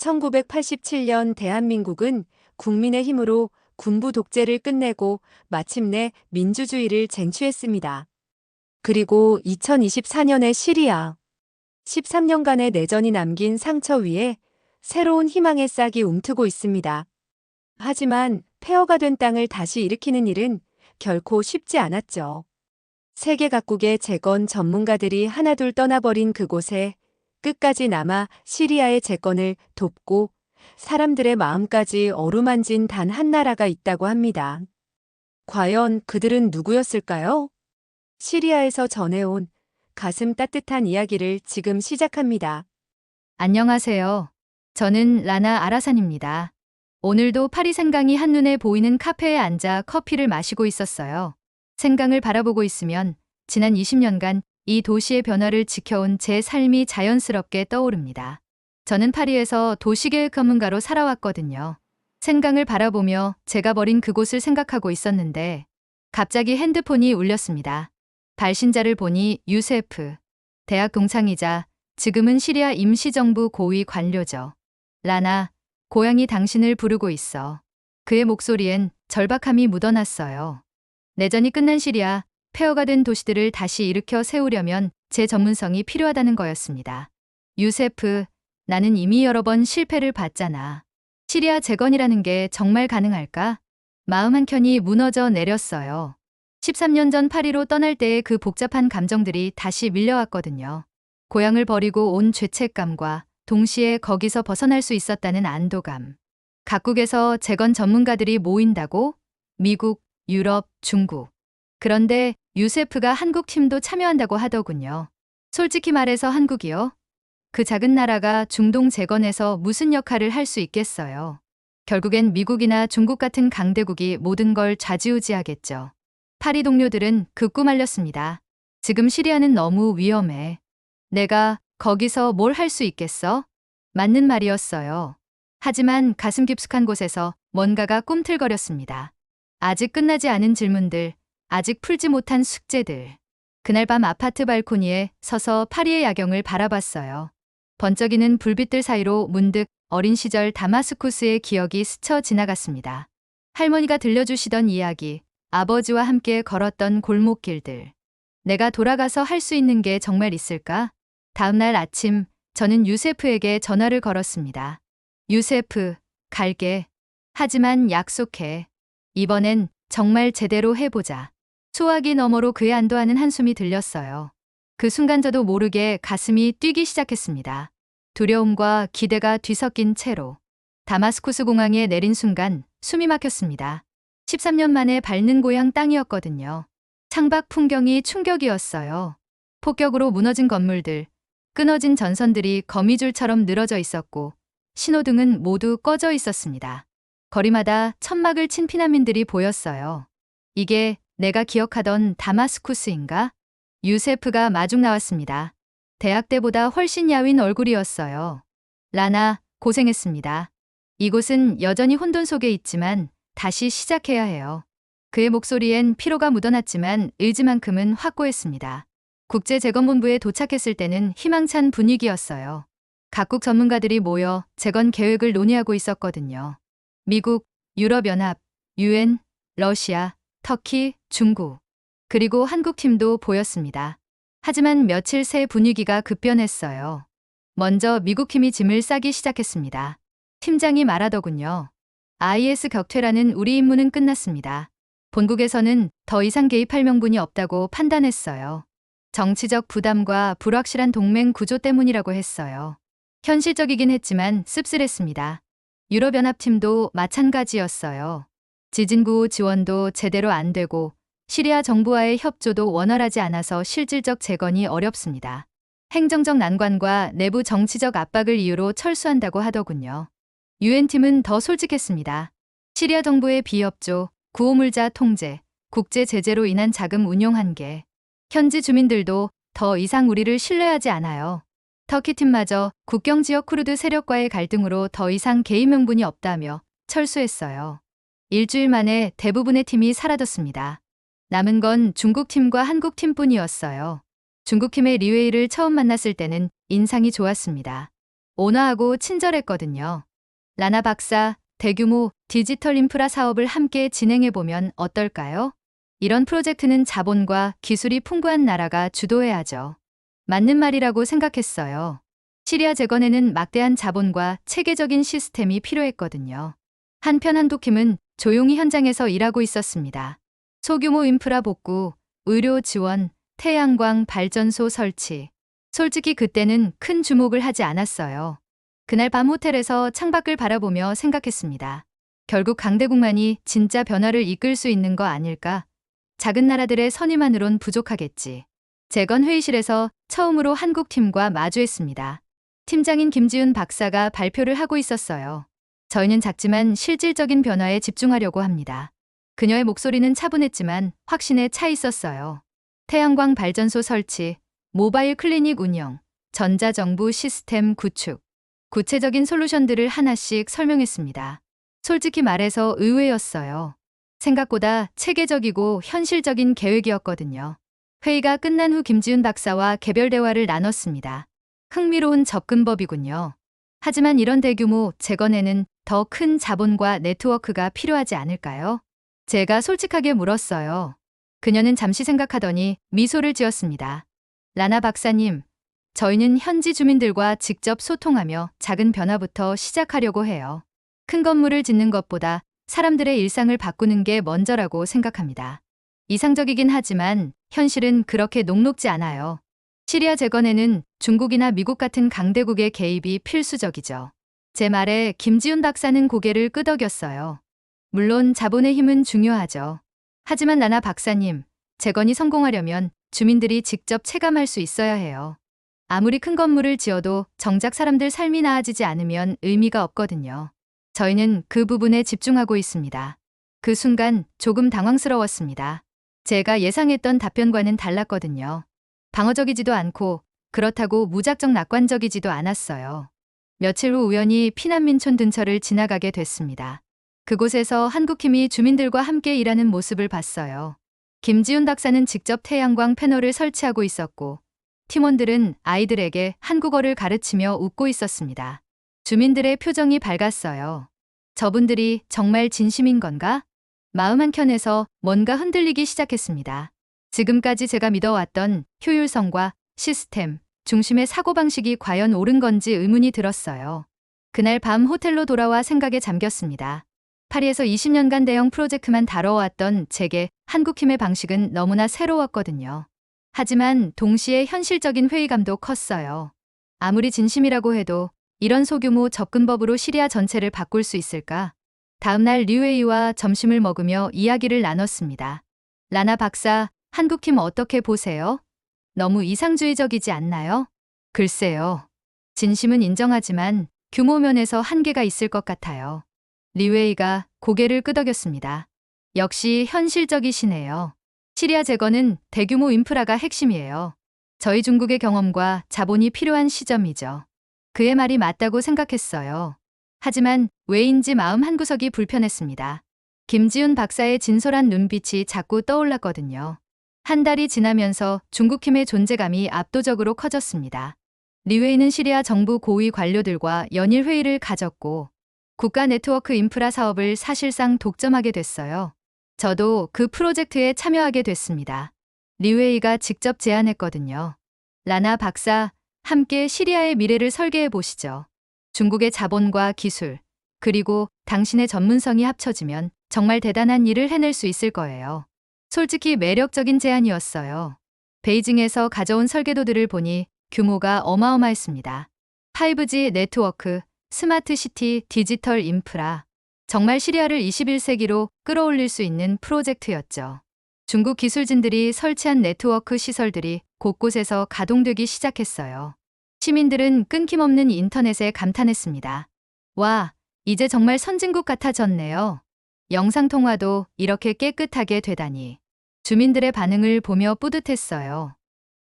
1987년 대한민국은 국민의 힘으로 군부 독재를 끝내고 마침내 민주주의를 쟁취했습니다. 그리고 2024년의 시리아. 13년간의 내전이 남긴 상처 위에 새로운 희망의 싹이 움트고 있습니다. 하지만 폐허가 된 땅을 다시 일으키는 일은 결코 쉽지 않았죠. 세계 각국의 재건 전문가들이 하나둘 떠나버린 그곳에 끝까지 남아 시리아의 재건을 돕고 사람들의 마음까지 어루만진 단 한 나라가 있다고 합니다. 과연 그들은 누구였을까요? 시리아에서 전해온 가슴 따뜻한 이야기를 지금 시작합니다. 안녕하세요. 저는 라나 아라산입니다. 오늘도 파리 생강이 한눈에 보이는 카페에 앉아 커피를 마시고 있었어요. 생강을 바라보고 있으면 지난 20년간 이 도시의 변화를 지켜온 제 삶이 자연스럽게 떠오릅니다. 저는 파리에서 도시계획 전문가로 살아왔거든요. 생강을 바라보며 제가 버린 그곳을 생각하고 있었는데 갑자기 핸드폰이 울렸습니다. 발신자를 보니 유세프, 대학 동창이자 지금은 시리아 임시정부 고위 관료죠. 라나, 고향이 당신을 부르고 있어. 그의 목소리엔 절박함이 묻어났어요. 내전이 끝난 시리아, 폐허가 된 도시들을 다시 일으켜 세우려면 제 전문성이 필요하다는 거였습니다. 유세프, 나는 이미 여러 번 실패를 봤잖아. 시리아 재건이라는 게 정말 가능할까? 마음 한켠이 무너져 내렸어요. 13년 전 파리로 떠날 때의 그 복잡한 감정들이 다시 밀려왔거든요. 고향을 버리고 온 죄책감과 동시에 거기서 벗어날 수 있었다는 안도감. 각국에서 재건 전문가들이 모인다고? 미국, 유럽, 중국. 그런데 유세프가 한국 팀도 참여한다고 하더군요. 솔직히 말해서 한국이요? 그 작은 나라가 중동 재건에서 무슨 역할을 할 수 있겠어요. 결국엔 미국이나 중국 같은 강대국이 모든 걸 좌지우지하겠죠. 파리 동료들은 극구 말렸습니다. 지금 시리아는 너무 위험해. 내가 거기서 뭘 할 수 있겠어? 맞는 말이었어요. 하지만 가슴 깊숙한 곳에서 뭔가가 꿈틀거렸습니다. 아직 끝나지 않은 질문들, 아직 풀지 못한 숙제들. 그날 밤 아파트 발코니에 서서 파리의 야경을 바라봤어요. 번쩍이는 불빛들 사이로 문득 어린 시절 다마스쿠스의 기억이 스쳐 지나갔습니다. 할머니가 들려주시던 이야기, 아버지와 함께 걸었던 골목길들. 내가 돌아가서 할 수 있는 게 정말 있을까? 다음날 아침, 저는 유세프에게 전화를 걸었습니다. 유세프, 갈게. 하지만 약속해. 이번엔 정말 제대로 해보자. 소화기 너머로 그의 안도하는 한숨이 들렸어요. 그 순간 저도 모르게 가슴이 뛰기 시작했습니다. 두려움과 기대가 뒤섞인 채로. 다마스쿠스 공항에 내린 순간 숨이 막혔습니다. 13년 만에 밟는 고향 땅이었거든요. 창밖 풍경이 충격이었어요. 폭격으로 무너진 건물들, 끊어진 전선들이 거미줄처럼 늘어져 있었고, 신호등은 모두 꺼져 있었습니다. 거리마다 천막을 친 피난민들이 보였어요. 이게 내가 기억하던 다마스쿠스인가? 유세프가 마중 나왔습니다. 대학 때보다 훨씬 야윈 얼굴이었어요. 라나, 고생했습니다. 이곳은 여전히 혼돈 속에 있지만 다시 시작해야 해요. 그의 목소리엔 피로가 묻어났지만 의지만큼은 확고했습니다. 국제재건본부에 도착했을 때는 희망찬 분위기였어요. 각국 전문가들이 모여 재건 계획을 논의하고 있었거든요. 미국, 유럽연합, 유엔, 러시아, 터키, 중국, 그리고 한국 팀도 보였습니다. 하지만 며칠 새 분위기가 급변했어요. 먼저 미국 팀이 짐을 싸기 시작했습니다. 팀장이 말하더군요. IS 격퇴라는 우리 임무는 끝났습니다. 본국에서는 더 이상 개입할 명분이 없다고 판단했어요. 정치적 부담과 불확실한 동맹 구조 때문이라고 했어요. 현실적이긴 했지만 씁쓸했습니다. 유럽연합팀도 마찬가지였어요. 지진구 지원도 제대로 안 되고 시리아 정부와의 협조도 원활하지 않아서 실질적 재건이 어렵습니다. 행정적 난관과 내부 정치적 압박을 이유로 철수한다고 하더군요. 유엔팀은 더 솔직했습니다. 시리아 정부의 비협조, 구호물자 통제, 국제 제재로 인한 자금 운용 한계. 현지 주민들도 더 이상 우리를 신뢰하지 않아요. 터키 팀마저 국경 지역 쿠르드 세력과의 갈등으로 더 이상 개입 명분이 없다며 철수했어요. 일주일 만에 대부분의 팀이 사라졌습니다. 남은 건 중국 팀과 한국 팀뿐이었어요. 중국 팀의 리웨이를 처음 만났을 때는 인상이 좋았습니다. 온화하고 친절했거든요. 라나 박사, 대규모 디지털 인프라 사업을 함께 진행해보면 어떨까요? 이런 프로젝트는 자본과 기술이 풍부한 나라가 주도해야죠. 맞는 말이라고 생각했어요. 시리아 재건에는 막대한 자본과 체계적인 시스템이 필요했거든요. 한편 한국힘은 조용히 현장에서 일하고 있었습니다. 소규모 인프라 복구, 의료 지원, 태양광 발전소 설치. 솔직히 그때는 큰 주목을 하지 않았어요. 그날 밤 호텔에서 창밖을 바라보며 생각했습니다. 결국 강대국만이 진짜 변화를 이끌 수 있는 거 아닐까? 작은 나라들의 선의만으론 부족하겠지. 재건 회의실에서 처음으로 한국 팀과 마주했습니다. 팀장인 김지훈 박사가 발표를 하고 있었어요. 저희는 작지만 실질적인 변화에 집중하려고 합니다. 그녀의 목소리는 차분했지만 확신에 차 있었어요. 태양광 발전소 설치, 모바일 클리닉 운영, 전자정부 시스템 구축, 구체적인 솔루션들을 하나씩 설명했습니다. 솔직히 말해서 의외였어요. 생각보다 체계적이고 현실적인 계획이었거든요. 회의가 끝난 후 김지훈 박사와 개별 대화를 나눴습니다. 흥미로운 접근법이군요. 하지만 이런 대규모 재건에는 더 큰 자본과 네트워크가 필요하지 않을까요? 제가 솔직하게 물었어요. 그녀는 잠시 생각하더니 미소를 지었습니다. 라나 박사님, 저희는 현지 주민들과 직접 소통하며 작은 변화부터 시작하려고 해요. 큰 건물을 짓는 것보다 사람들의 일상을 바꾸는 게 먼저라고 생각합니다. 이상적이긴 하지만 현실은 그렇게 녹록지 않아요. 시리아 재건에는 중국이나 미국 같은 강대국의 개입이 필수적이죠. 제 말에 김지훈 박사는 고개를 끄덕였어요. 물론 자본의 힘은 중요하죠. 하지만 나나 박사님, 재건이 성공하려면 주민들이 직접 체감할 수 있어야 해요. 아무리 큰 건물을 지어도 정작 사람들 삶이 나아지지 않으면 의미가 없거든요. 저희는 그 부분에 집중하고 있습니다. 그 순간 조금 당황스러웠습니다. 제가 예상했던 답변과는 달랐거든요. 방어적이지도 않고 그렇다고 무작정 낙관적이지도 않았어요. 며칠 후 우연히 피난민촌 근처를 지나가게 됐습니다. 그곳에서 한국팀이 주민들과 함께 일하는 모습을 봤어요. 김지훈 박사는 직접 태양광 패널을 설치하고 있었고, 팀원들은 아이들에게 한국어를 가르치며 웃고 있었습니다. 주민들의 표정이 밝았어요. 저분들이 정말 진심인 건가? 마음 한켠에서 뭔가 흔들리기 시작했습니다. 지금까지 제가 믿어왔던 효율성과 시스템, 중심의 사고방식이 과연 옳은 건지 의문이 들었어요. 그날 밤 호텔로 돌아와 생각에 잠겼습니다. 파리에서 20년간 대형 프로젝트만 다뤄왔던 제게 한국힘의 방식은 너무나 새로웠거든요. 하지만 동시에 현실적인 회의감도 컸어요. 아무리 진심이라고 해도 이런 소규모 접근법으로 시리아 전체를 바꿀 수 있을까? 다음날 류웨이와 점심을 먹으며 이야기를 나눴습니다. 라나 박사, 한국팀 어떻게 보세요? 너무 이상주의적이지 않나요? 글쎄요. 진심은 인정하지만 규모 면에서 한계가 있을 것 같아요. 리웨이가 고개를 끄덕였습니다. 역시 현실적이시네요. 시리아 재건은 대규모 인프라가 핵심이에요. 저희 중국의 경험과 자본이 필요한 시점이죠. 그의 말이 맞다고 생각했어요. 하지만 왜인지 마음 한구석이 불편했습니다. 김지훈 박사의 진솔한 눈빛이 자꾸 떠올랐거든요. 한 달이 지나면서 중국힘의 존재감이 압도적으로 커졌습니다. 리웨이는 시리아 정부 고위 관료들과 연일 회의를 가졌고 국가 네트워크 인프라 사업을 사실상 독점하게 됐어요. 저도 그 프로젝트에 참여하게 됐습니다. 리웨이가 직접 제안했거든요. 라나 박사, 함께 시리아의 미래를 설계해 보시죠. 중국의 자본과 기술, 그리고 당신의 전문성이 합쳐지면 정말 대단한 일을 해낼 수 있을 거예요. 솔직히 매력적인 제안이었어요. 베이징에서 가져온 설계도들을 보니 규모가 어마어마했습니다. 5G 네트워크, 스마트 시티, 디지털 인프라. 정말 시리아를 21세기로 끌어올릴 수 있는 프로젝트였죠. 중국 기술진들이 설치한 네트워크 시설들이 곳곳에서 가동되기 시작했어요. 시민들은 끊김없는 인터넷에 감탄했습니다. 와, 이제 정말 선진국 같아졌네요. 영상통화도 이렇게 깨끗하게 되다니. 주민들의 반응을 보며 뿌듯했어요.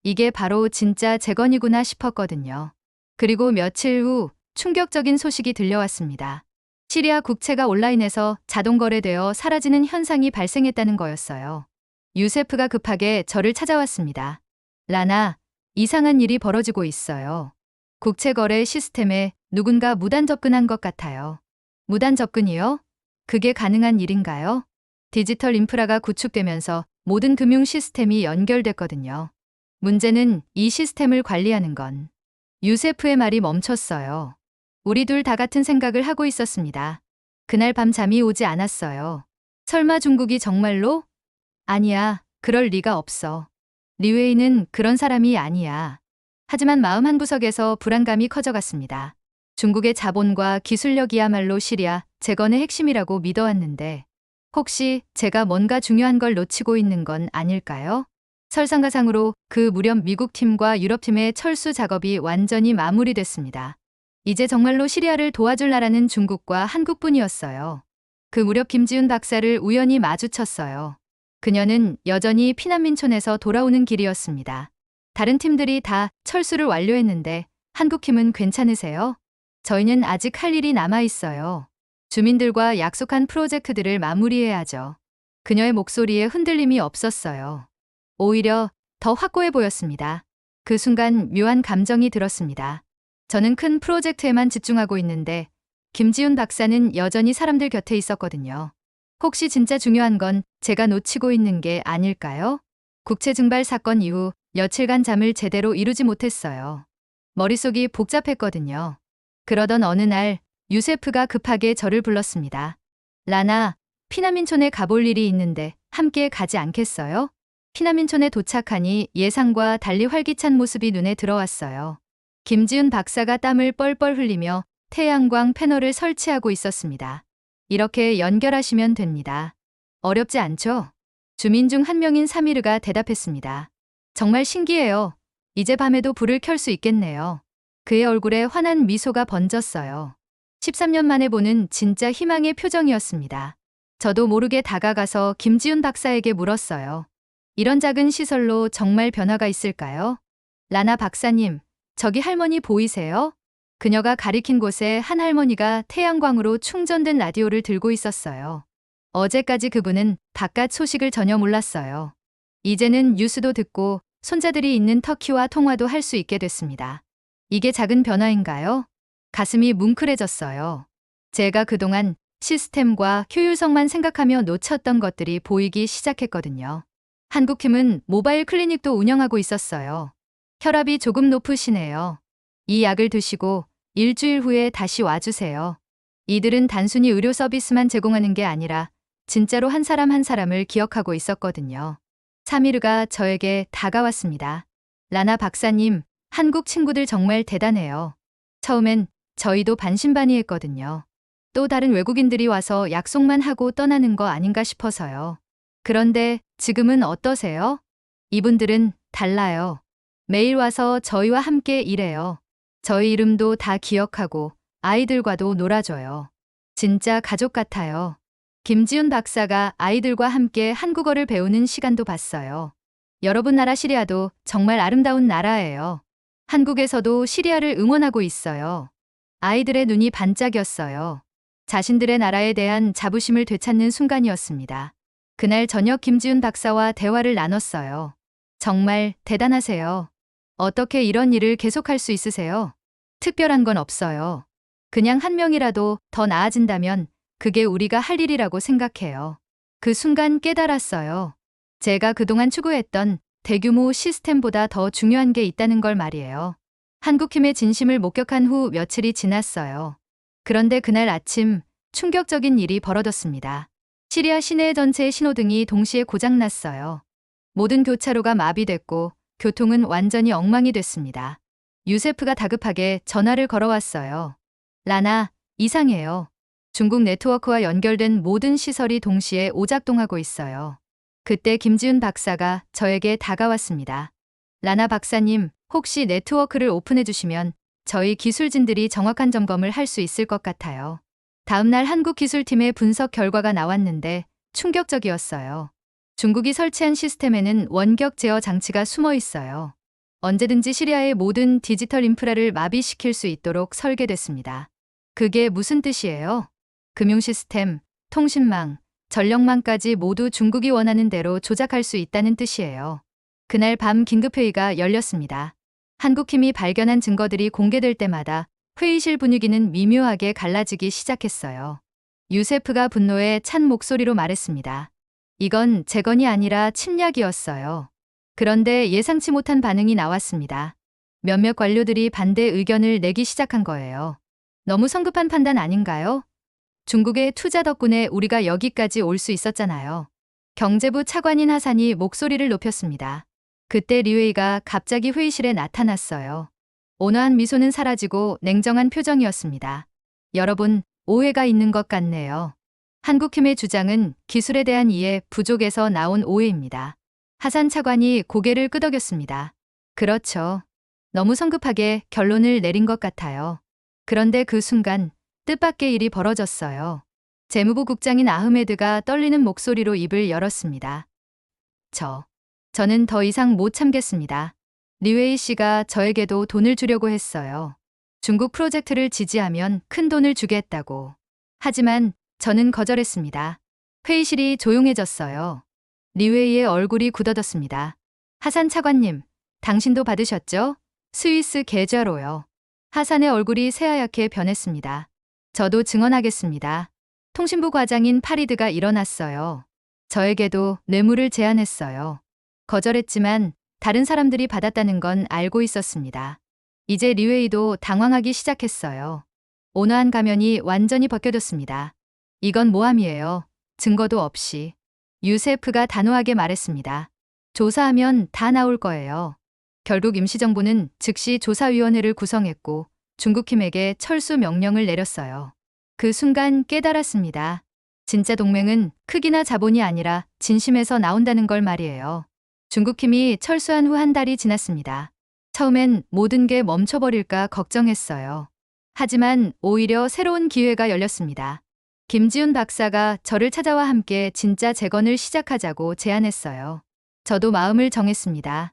이게 바로 진짜 재건이구나 싶었거든요. 그리고 며칠 후 충격적인 소식이 들려왔습니다. 시리아 국채가 온라인에서 자동 거래되어 사라지는 현상이 발생했다는 거였어요. 유세프가 급하게 저를 찾아왔습니다. 라나, 이상한 일이 벌어지고 있어요. 국채 거래 시스템에 누군가 무단 접근한 것 같아요. 무단 접근이요? 그게 가능한 일인가요? 디지털 인프라가 구축되면서 모든 금융 시스템이 연결됐거든요. 문제는 이 시스템을 관리하는 건 유세프의 말이 멈췄어요. 우리 둘 다 같은 생각을 하고 있었습니다. 그날 밤 잠이 오지 않았어요. 설마 중국이 정말로? 아니야, 그럴 리가 없어. 리웨이는 그런 사람이 아니야. 하지만 마음 한 구석에서 불안감이 커져갔습니다. 중국의 자본과 기술력이야말로 시리아 재건의 핵심이라고 믿어왔는데 혹시 제가 뭔가 중요한 걸 놓치고 있는 건 아닐까요? 설상가상으로 그 무렵 미국 팀과 유럽 팀의 철수 작업이 완전히 마무리됐습니다. 이제 정말로 시리아를 도와줄 나라는 중국과 한국뿐이었어요. 그 무렵 김지훈 박사를 우연히 마주쳤어요. 그녀는 여전히 피난민촌에서 돌아오는 길이었습니다. 다른 팀들이 다 철수를 완료했는데 한국 팀은 괜찮으세요? 저희는 아직 할 일이 남아 있어요. 주민들과 약속한 프로젝트들을 마무리해야죠. 그녀의 목소리에 흔들림이 없었어요. 오히려 더 확고해 보였습니다. 그 순간 묘한 감정이 들었습니다. 저는 큰 프로젝트에만 집중하고 있는데 김지훈 박사는 여전히 사람들 곁에 있었거든요. 혹시 진짜 중요한 건 제가 놓치고 있는 게 아닐까요? 국채 증발 사건 이후 며칠간 잠을 제대로 이루지 못했어요. 머릿속이 복잡했거든요. 그러던 어느 날 유세프가 급하게 저를 불렀습니다. 라나, 피난민촌에 가볼 일이 있는데 함께 가지 않겠어요? 피난민촌에 도착하니 예상과 달리 활기찬 모습이 눈에 들어왔어요. 김지훈 박사가 땀을 뻘뻘 흘리며 태양광 패널을 설치하고 있었습니다. 이렇게 연결하시면 됩니다. 어렵지 않죠? 주민 중 한 명인 사미르가 대답했습니다. 정말 신기해요. 이제 밤에도 불을 켤 수 있겠네요. 그의 얼굴에 환한 미소가 번졌어요. 13년 만에 보는 진짜 희망의 표정이었습니다. 저도 모르게 다가가서 김지훈 박사에게 물었어요. 이런 작은 시설로 정말 변화가 있을까요? 라나 박사님, 저기 할머니 보이세요? 그녀가 가리킨 곳에 한 할머니가 태양광으로 충전된 라디오를 들고 있었어요. 어제까지 그분은 바깥 소식을 전혀 몰랐어요. 이제는 뉴스도 듣고 손자들이 있는 터키와 통화도 할 수 있게 됐습니다. 이게 작은 변화인가요? 가슴이 뭉클해졌어요. 제가 그동안 시스템과 효율성만 생각하며 놓쳤던 것들이 보이기 시작했거든요. 한국팀은 모바일 클리닉도 운영하고 있었어요. 혈압이 조금 높으시네요. 이 약을 드시고 일주일 후에 다시 와주세요. 이들은 단순히 의료 서비스만 제공하는 게 아니라 진짜로 한 사람 한 사람을 기억하고 있었거든요. 사미르가 저에게 다가왔습니다. 라나 박사님, 한국 친구들 정말 대단해요. 처음엔 저희도 반신반의했거든요. 또 다른 외국인들이 와서 약속만 하고 떠나는 거 아닌가 싶어서요. 그런데 지금은 어떠세요? 이분들은 달라요. 매일 와서 저희와 함께 일해요. 저희 이름도 다 기억하고 아이들과도 놀아줘요. 진짜 가족 같아요. 김지훈 박사가 아이들과 함께 한국어를 배우는 시간도 봤어요. 여러분 나라 시리아도 정말 아름다운 나라예요. 한국에서도 시리아를 응원하고 있어요. 아이들의 눈이 반짝였어요. 자신들의 나라에 대한 자부심을 되찾는 순간이었습니다. 그날 저녁 김지훈 박사와 대화를 나눴어요. 정말 대단하세요. 어떻게 이런 일을 계속할 수 있으세요? 특별한 건 없어요. 그냥 한 명이라도 더 나아진다면 그게 우리가 할 일이라고 생각해요. 그 순간 깨달았어요. 제가 그동안 추구했던 대규모 시스템보다 더 중요한 게 있다는 걸 말이에요. 한국힘의 진심을 목격한 후 며칠이 지났어요. 그런데 그날 아침 충격적인 일이 벌어졌습니다. 시리아 시내 전체의 신호등이 동시에 고장났어요. 모든 교차로가 마비됐고 교통은 완전히 엉망이 됐습니다. 유세프가 다급하게 전화를 걸어왔어요. 라나, 이상해요. 중국 네트워크와 연결된 모든 시설이 동시에 오작동하고 있어요. 그때 김지훈 박사가 저에게 다가왔습니다. 라나 박사님, 혹시 네트워크를 오픈해 주시면 저희 기술진들이 정확한 점검을 할 수 있을 것 같아요. 다음날 한국 기술팀의 분석 결과가 나왔는데 충격적이었어요. 중국이 설치한 시스템에는 원격 제어 장치가 숨어 있어요. 언제든지 시리아의 모든 디지털 인프라를 마비시킬 수 있도록 설계됐습니다. 그게 무슨 뜻이에요? 금융 시스템, 통신망, 전력망까지 모두 중국이 원하는 대로 조작할 수 있다는 뜻이에요. 그날 밤 긴급회의가 열렸습니다. 한국 힘이 발견한 증거들이 공개될 때마다 회의실 분위기는 미묘하게 갈라지기 시작했어요. 유세프가 분노에 찬 목소리로 말했습니다. 이건 재건이 아니라 침략이었어요. 그런데 예상치 못한 반응이 나왔습니다. 몇몇 관료들이 반대 의견을 내기 시작한 거예요. 너무 성급한 판단 아닌가요? 중국의 투자 덕분에 우리가 여기까지 올 수 있었잖아요. 경제부 차관인 하산이 목소리를 높였습니다. 그때 리웨이가 갑자기 회의실에 나타났어요. 온화한 미소는 사라지고 냉정한 표정이었습니다. 여러분, 오해가 있는 것 같네요. 한국힘의 주장은 기술에 대한 이해 부족에서 나온 오해입니다. 하산 차관이 고개를 끄덕였습니다. 그렇죠. 너무 성급하게 결론을 내린 것 같아요. 그런데 그 순간 뜻밖의 일이 벌어졌어요. 재무부 국장인 아흐메드가 떨리는 목소리로 입을 열었습니다. 저, 저는 더 이상 못 참겠습니다. 리웨이 씨가 저에게도 돈을 주려고 했어요. 중국 프로젝트를 지지하면 큰 돈을 주겠다고. 하지만 저는 거절했습니다. 회의실이 조용해졌어요. 리웨이의 얼굴이 굳어졌습니다. 하산 차관님, 당신도 받으셨죠? 스위스 계좌로요. 하산의 얼굴이 새하얗게 변했습니다. 저도 증언하겠습니다. 통신부 과장인 파리드가 일어났어요. 저에게도 뇌물을 제안했어요. 거절했지만 다른 사람들이 받았다는 건 알고 있었습니다. 이제 리웨이도 당황하기 시작했어요. 온화한 가면이 완전히 벗겨졌습니다. 이건 모함이에요. 증거도 없이. 유세프가 단호하게 말했습니다. 조사하면 다 나올 거예요. 결국 임시정부는 즉시 조사위원회를 구성했고 중국힘에게 철수 명령을 내렸어요. 그 순간 깨달았습니다. 진짜 동맹은 크기나 자본이 아니라 진심에서 나온다는 걸 말이에요. 중국힘이 철수한 후 한 달이 지났습니다. 처음엔 모든 게 멈춰버릴까 걱정했어요. 하지만 오히려 새로운 기회가 열렸습니다. 김지훈 박사가 저를 찾아와 함께 진짜 재건을 시작하자고 제안했어요. 저도 마음을 정했습니다.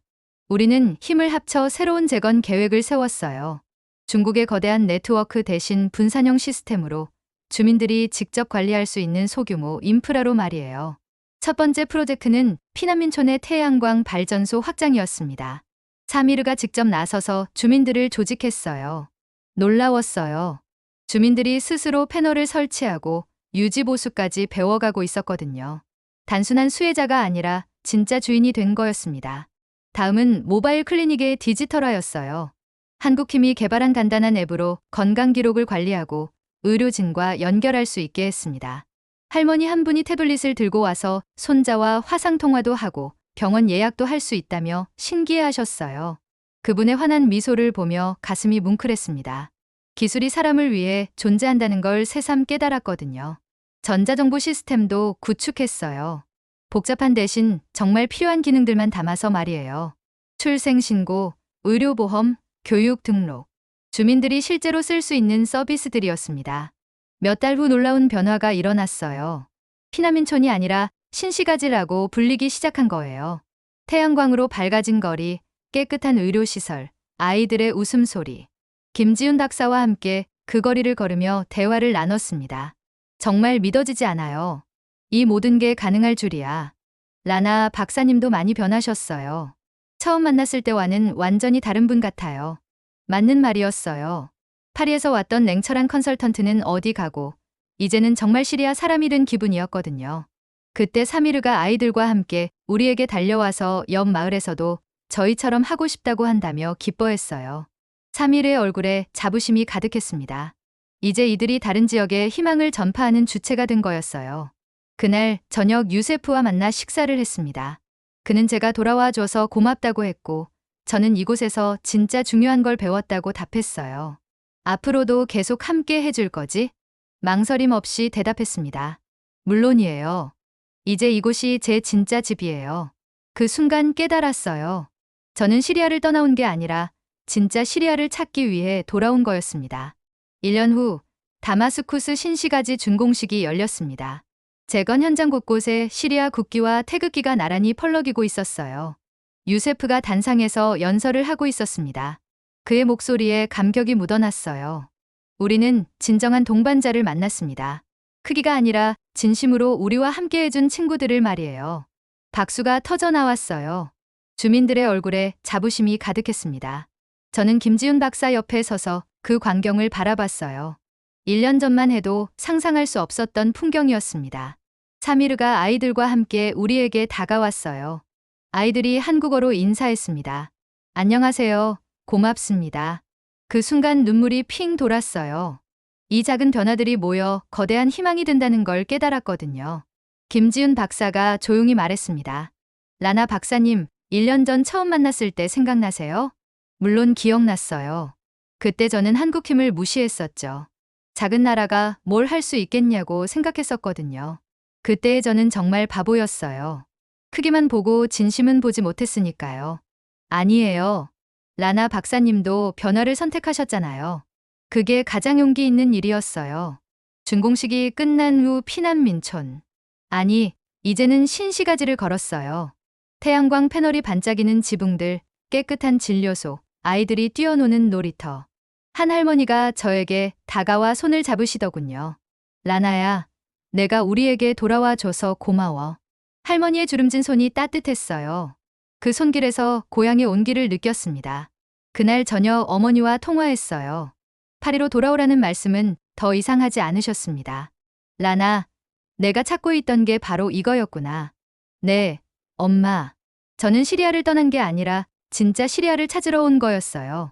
우리는 힘을 합쳐 새로운 재건 계획을 세웠어요. 중국의 거대한 네트워크 대신 분산형 시스템으로 주민들이 직접 관리할 수 있는 소규모 인프라로 말이에요. 첫 번째 프로젝트는 피난민촌의 태양광 발전소 확장이었습니다. 사미르가 직접 나서서 주민들을 조직했어요. 놀라웠어요. 주민들이 스스로 패널을 설치하고 유지보수까지 배워가고 있었거든요. 단순한 수혜자가 아니라 진짜 주인이 된 거였습니다. 다음은 모바일 클리닉의 디지털화였어요. 한국힘이 개발한 간단한 앱으로 건강 기록을 관리하고 의료진과 연결할 수 있게 했습니다. 할머니 한 분이 태블릿을 들고 와서 손자와 화상 통화도 하고 병원 예약도 할 수 있다며 신기해하셨어요. 그분의 환한 미소를 보며 가슴이 뭉클했습니다. 기술이 사람을 위해 존재한다는 걸 새삼 깨달았거든요. 전자정보 시스템도 구축했어요. 복잡한 대신 정말 필요한 기능들만 담아서 말이에요. 출생신고, 의료보험, 교육 등록. 주민들이 실제로 쓸 수 있는 서비스들이었습니다. 몇 달 후 놀라운 변화가 일어났어요. 피난민촌이 아니라 신시가지라고 불리기 시작한 거예요. 태양광으로 밝아진 거리, 깨끗한 의료시설, 아이들의 웃음소리. 김지훈 박사와 함께 그 거리를 걸으며 대화를 나눴습니다. 정말 믿어지지 않아요. 이 모든 게 가능할 줄이야. 라나 박사님도 많이 변하셨어요. 처음 만났을 때와는 완전히 다른 분 같아요. 맞는 말이었어요. 파리에서 왔던 냉철한 컨설턴트는 어디 가고, 이제는 정말 시리아 사람이 된 기분이었거든요. 그때 사미르가 아이들과 함께 우리에게 달려와서 옆 마을에서도 저희처럼 하고 싶다고 한다며 기뻐했어요. 사미르의 얼굴에 자부심이 가득했습니다. 이제 이들이 다른 지역에 희망을 전파하는 주체가 된 거였어요. 그날 저녁 유세프와 만나 식사를 했습니다. 그는 제가 돌아와 줘서 고맙다고 했고, 저는 이곳에서 진짜 중요한 걸 배웠다고 답했어요. 앞으로도 계속 함께 해줄 거지? 망설임 없이 대답했습니다. 물론이에요. 이제 이곳이 제 진짜 집이에요. 그 순간 깨달았어요. 저는 시리아를 떠나온 게 아니라 진짜 시리아를 찾기 위해 돌아온 거였습니다. 1년 후 다마스쿠스 신시가지 준공식이 열렸습니다. 재건 현장 곳곳에 시리아 국기와 태극기가 나란히 펄럭이고 있었어요. 유세프가 단상에서 연설을 하고 있었습니다. 그의 목소리에 감격이 묻어났어요. 우리는 진정한 동반자를 만났습니다. 크기가 아니라 진심으로 우리와 함께 해준 친구들을 말이에요. 박수가 터져 나왔어요. 주민들의 얼굴에 자부심이 가득했습니다. 저는 김지훈 박사 옆에 서서 그 광경을 바라봤어요. 1년 전만 해도 상상할 수 없었던 풍경이었습니다. 사미르가 아이들과 함께 우리에게 다가왔어요. 아이들이 한국어로 인사했습니다. 안녕하세요. 고맙습니다. 그 순간 눈물이 핑 돌았어요. 이 작은 변화들이 모여 거대한 희망이 된다는 걸 깨달았거든요. 김지훈 박사가 조용히 말했습니다. 라나 박사님, 1년 전 처음 만났을 때 생각나세요? 물론 기억났어요. 그때 저는 한국 힘을 무시했었죠. 작은 나라가 뭘 할 수 있겠냐고 생각했었거든요. 그때의 저는 정말 바보였어요. 크기만 보고 진심은 보지 못했으니까요. 아니에요. 라나 박사님도 변화를 선택하셨잖아요. 그게 가장 용기 있는 일이었어요. 준공식이 끝난 후 피난민촌. 아니, 이제는 신시가지를 걸었어요. 태양광 패널이 반짝이는 지붕들, 깨끗한 진료소, 아이들이 뛰어노는 놀이터. 한 할머니가 저에게 다가와 손을 잡으시더군요. 라나야, 내가 우리에게 돌아와 줘서 고마워. 할머니의 주름진 손이 따뜻했어요. 그 손길에서 고향의 온기를 느꼈습니다. 그날 저녁 어머니와 통화했어요. 파리로 돌아오라는 말씀은 더 이상 하지 않으셨습니다. 라나, 내가 찾고 있던 게 바로 이거였구나. 네, 엄마. 저는 시리아를 떠난 게 아니라 진짜 시리아를 찾으러 온 거였어요.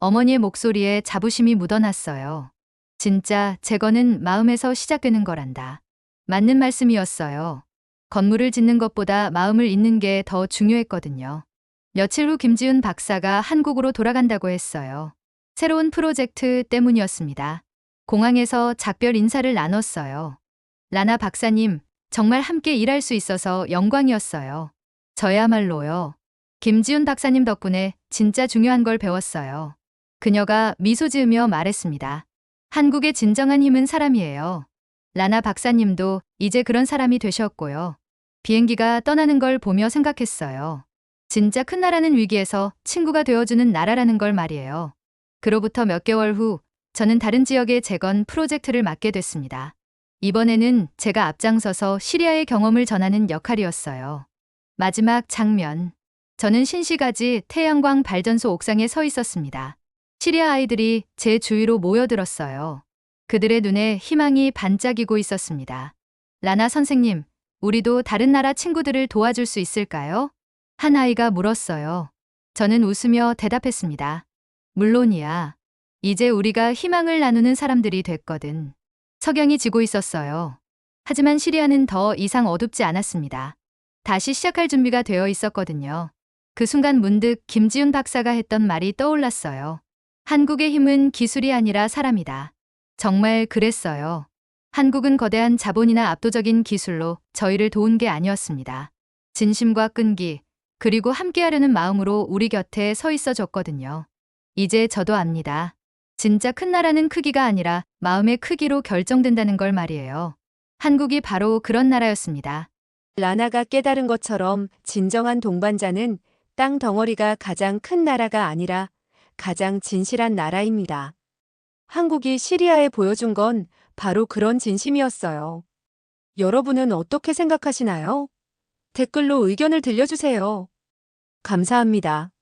어머니의 목소리에 자부심이 묻어났어요. 진짜 재건은 마음에서 시작되는 거란다. 맞는 말씀이었어요. 건물을 짓는 것보다 마음을 잇는 게 더 중요했거든요. 며칠 후 김지훈 박사가 한국으로 돌아간다고 했어요. 새로운 프로젝트 때문이었습니다. 공항에서 작별 인사를 나눴어요. 라나 박사님, 정말 함께 일할 수 있어서 영광이었어요. 저야말로요. 김지훈 박사님 덕분에 진짜 중요한 걸 배웠어요. 그녀가 미소 지으며 말했습니다. 한국의 진정한 힘은 사람이에요. 라나 박사님도 이제 그런 사람이 되셨고요. 비행기가 떠나는 걸 보며 생각했어요. 진짜 큰 나라는 위기에서 친구가 되어주는 나라라는 걸 말이에요. 그로부터 몇 개월 후 저는 다른 지역의 재건 프로젝트를 맡게 됐습니다. 이번에는 제가 앞장서서 시리아의 경험을 전하는 역할이었어요. 마지막 장면. 저는 신시가지 태양광 발전소 옥상에 서 있었습니다. 시리아 아이들이 제 주위로 모여들었어요. 그들의 눈에 희망이 반짝이고 있었습니다. 라나 선생님, 우리도 다른 나라 친구들을 도와줄 수 있을까요? 한 아이가 물었어요. 저는 웃으며 대답했습니다. 물론이야. 이제 우리가 희망을 나누는 사람들이 됐거든. 석양이 지고 있었어요. 하지만 시리아는 더 이상 어둡지 않았습니다. 다시 시작할 준비가 되어 있었거든요. 그 순간 문득 김지훈 박사가 했던 말이 떠올랐어요. 한국의 힘은 기술이 아니라 사람이다. 정말 그랬어요. 한국은 거대한 자본이나 압도적인 기술로 저희를 도운 게 아니었습니다. 진심과 끈기, 그리고 함께하려는 마음으로 우리 곁에 서 있어 줬거든요. 이제 저도 압니다. 진짜 큰 나라는 크기가 아니라 마음의 크기로 결정된다는 걸 말이에요. 한국이 바로 그런 나라였습니다. 라나가 깨달은 것처럼 진정한 동반자는 땅 덩어리가 가장 큰 나라가 아니라 가장 진실한 나라입니다. 한국이 시리아에 보여준 건 바로 그런 진심이었어요. 여러분은 어떻게 생각하시나요? 댓글로 의견을 들려주세요. 감사합니다.